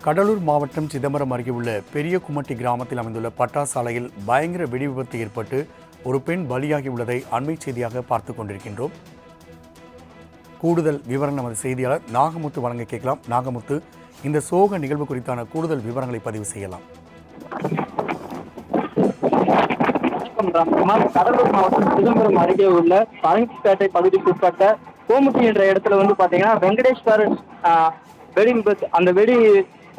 கடலூர் மாவட்டம் சிதம்பரம் அருகே உள்ள பெரிய குமட்டி கிராமத்தில் அமைந்துள்ள பட்டாசாலையில் பயங்கர வெடி விபத்து ஏற்பட்டு ஒரு பெண் பலியாகி உள்ளதை அண்மை செய்தியாக பார்த்து கொண்டிருக்கின்றோம். கூடுதல் விவரம் நமது செய்தியாளர் நாகமுத்து வழங்க கேட்கலாம். நாகமுத்து இந்த சோக நிகழ்வு குறித்தான கூடுதல் விவரங்களை பதிவு செய்யலாம். கடலூர் மாவட்டம் சிதம்பரம் அருகே உள்ள பழனிப்பேட்டை பகுதிக்கு உட்பட்ட கோமுட்டி என்ற இடத்துல வந்து பாத்தீங்கன்னா வெங்கடேஸ்வரர் ஆஹ், வெடி விபத்து அந்த வெடி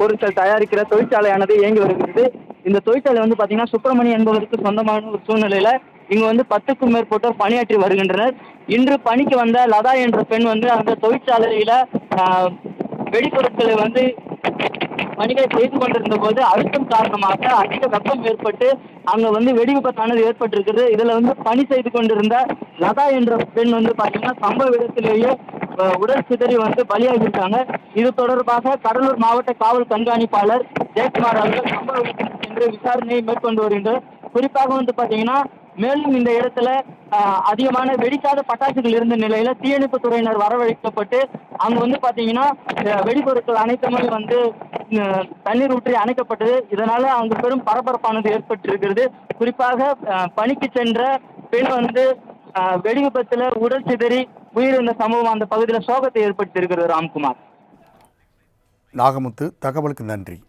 பொருட்கள் தயாரிக்கிற தொழிற்சாலையானது இயங்கி வருகிறது. இந்த தொழிற்சாலை வந்து பார்த்தீங்கன்னா சுப்பிரமணி என்பவருக்கு சொந்தமான ஒரு சூழ்நிலையில இங்கு வந்து பத்துக்கும் மேற்பட்டோர் பணியாற்றி வருகின்றனர். இன்று பணிக்கு வந்த லதா என்ற பெண் வந்து அந்த தொழிற்சாலையில வெடிப்பொருட்களை வந்து பணிகளை செய்து கொண்டிருந்த போது அழுத்தம் காரணமாக அதிக வெப்பம் ஏற்பட்டு அங்க வந்து வெடி விபத்தானது ஏற்பட்டிருக்கிறது. இதுல வந்து பணி செய்து கொண்டிருந்த லதா என்ற பெண் வந்து பாத்தீங்கன்னா சம்பவ இடத்திலேயே உடல் சிதறி வந்து பலியாகியிருக்காங்க. இது தொடர்பாக கடலூர் மாவட்ட காவல் கண்காணிப்பாளர் ஜெயக்குமார் அவர்கள் சம்பவ சென்று விசாரணையை மேற்கொண்டு வருகின்றனர் குறிப்பாக வந்து பாத்தீங்கன்னா மேலும் இந்த இடத்துல அதிகமான வெடிக்காத பட்டாசுகள் இருந்த நிலையில தீயணைப்பு துறையினர் வரவழைக்கப்பட்டு அங்க வந்து பாத்தீங்கன்னா வெடிப்பொருட்கள் வெடிபொருட்கள் அனைத்துமே வந்து தண்ணீர் ஊற்றி அணைக்கப்பட்டது. இதனால அங்கு பெரும் பரபரப்பானது ஏற்பட்டிருக்கிறது. குறிப்பாக பணிக்கு சென்ற பெண் வந்து வெடி விபத்துல உடல் சிதறி உயிரிழந்த சம்பவம் அந்த பகுதியில் சோகத்தை ஏற்படுத்தியிருக்கிறது ராம்குமார். நாகமுத்து தகவலுக்கு நன்றி.